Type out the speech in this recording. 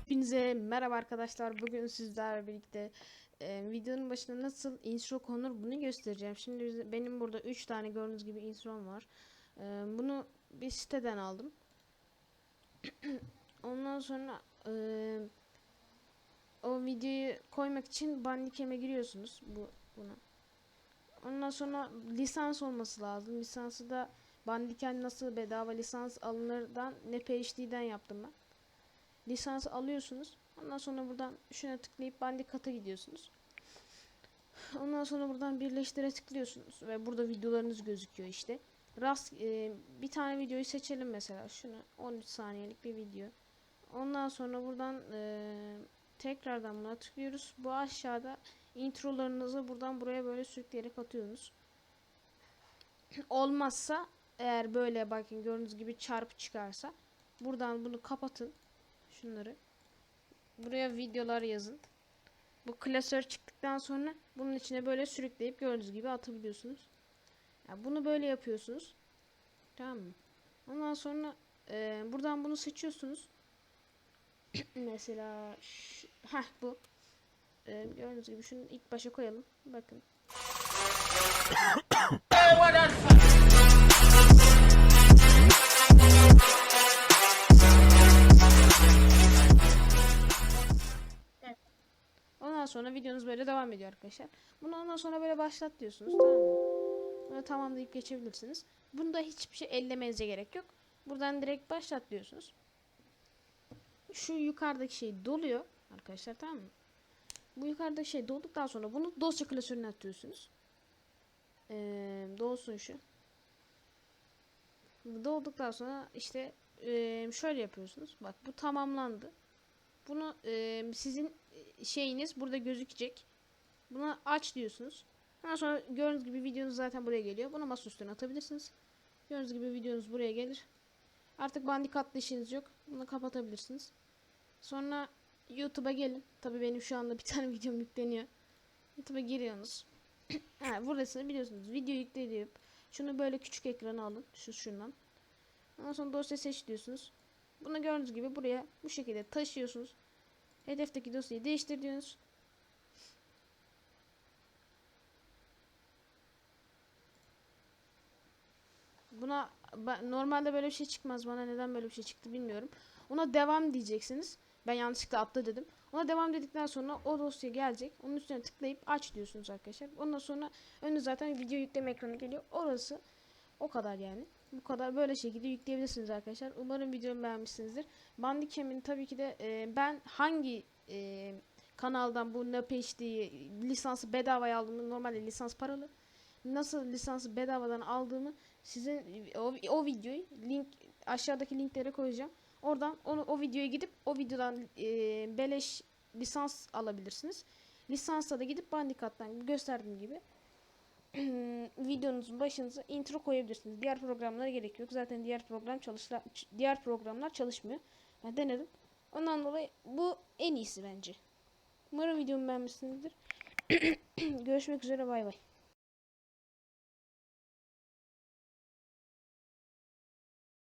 Hepinize merhaba arkadaşlar. Bugün sizlerle birlikte e, videonun başında nasıl intro konur bunu göstereceğim. Şimdi benim burada 3 tane gördüğünüz gibi introm var. E, bunu bir siteden aldım. Ondan sonra e, o videoyu koymak için Bandicam'e giriyorsunuz bu buna. Ondan sonra lisans olması lazım. Lisansı da Bandicam nasıl bedava lisans alınırdan ne PhD'den yaptım ben lisansı alıyorsunuz. Ondan sonra buradan şuna tıklayıp bandikata gidiyorsunuz. Ondan sonra buradan birleştire tıklıyorsunuz ve burada videolarınız gözüküyor işte. Rast e, bir tane videoyu seçelim mesela şunu 13 saniyelik bir video. Ondan sonra buradan e, tekrardan buna tıklıyoruz. Bu aşağıda introlarınızı buradan buraya böyle sürükleyerek atıyorsunuz. Olmazsa eğer böyle bakın gördüğünüz gibi çarpı çıkarsa buradan bunu kapatın şunları. Buraya videolar yazın. Bu klasör çıktıktan sonra bunun içine böyle sürükleyip gördüğünüz gibi atabiliyorsunuz. Ya bunu böyle yapıyorsunuz. Tamam mı? Ondan sonra e, buradan bunu seçiyorsunuz. Mesela şu, heh bu. E, gördüğünüz gibi şunu ilk başa koyalım. Bakın. Ondan sonra videonuz böyle devam ediyor arkadaşlar. Bunu ondan sonra böyle başlat diyorsunuz tamam mı? Böyle tamam deyip geçebilirsiniz. Bunda hiçbir şey ellemenize gerek yok. Buradan direkt başlat diyorsunuz. Şu yukarıdaki şey doluyor arkadaşlar tamam mı? Bu yukarıdaki şey dolduktan sonra bunu dosya klasörüne atıyorsunuz. Ee, dolsun şu. Dolduktan sonra işte şöyle yapıyorsunuz. Bak bu tamamlandı. Bunu sizin şeyiniz burada gözükecek. Buna aç diyorsunuz. Ondan sonra gördüğünüz gibi videonuz zaten buraya geliyor. Bunu masa üstüne atabilirsiniz. Gördüğünüz gibi videonuz buraya gelir. Artık bandikatlı işiniz yok. Bunu kapatabilirsiniz. Sonra YouTube'a gelin. Tabii benim şu anda bir tane videom yükleniyor. YouTube'a giriyorsunuz. ha, buradasını biliyorsunuz. Video yükleyip şunu böyle küçük ekrana alın. Şu şundan. Ondan sonra dosya seç diyorsunuz. Bunu gördüğünüz gibi buraya bu şekilde taşıyorsunuz. Hedefteki dosyayı değiştir diyorsunuz. Buna normalde böyle bir şey çıkmaz. Bana neden böyle bir şey çıktı bilmiyorum. Ona devam diyeceksiniz. Ben yanlışlıkla atla dedim. Ona devam dedikten sonra o dosya gelecek. Onun üstüne tıklayıp aç diyorsunuz arkadaşlar. Ondan sonra önünüze zaten video yükleme ekranı geliyor. Orası o kadar yani. Bu kadar böyle şekilde yükleyebilirsiniz arkadaşlar. Umarım videomu beğenmişsinizdir. Bandicam'in tabii ki de e, ben hangi e, kanaldan bu NPHD'yi lisansı bedavaya aldığımı normalde lisans paralı. Nasıl lisansı bedavadan aldığımı sizin o, o videoyu link aşağıdaki linklere koyacağım. Oradan onu o videoya gidip o videodan e, beleş lisans alabilirsiniz. Lisansa da gidip Bandicat'tan gösterdiğim gibi videonuzun başınıza intro koyabilirsiniz. Diğer programlara gerek yok. Zaten diğer program çalışla diğer programlar çalışmıyor. Ben denedim. Ondan dolayı bu en iyisi bence. Umarım videomu beğenmişsinizdir. Görüşmek üzere bay bay.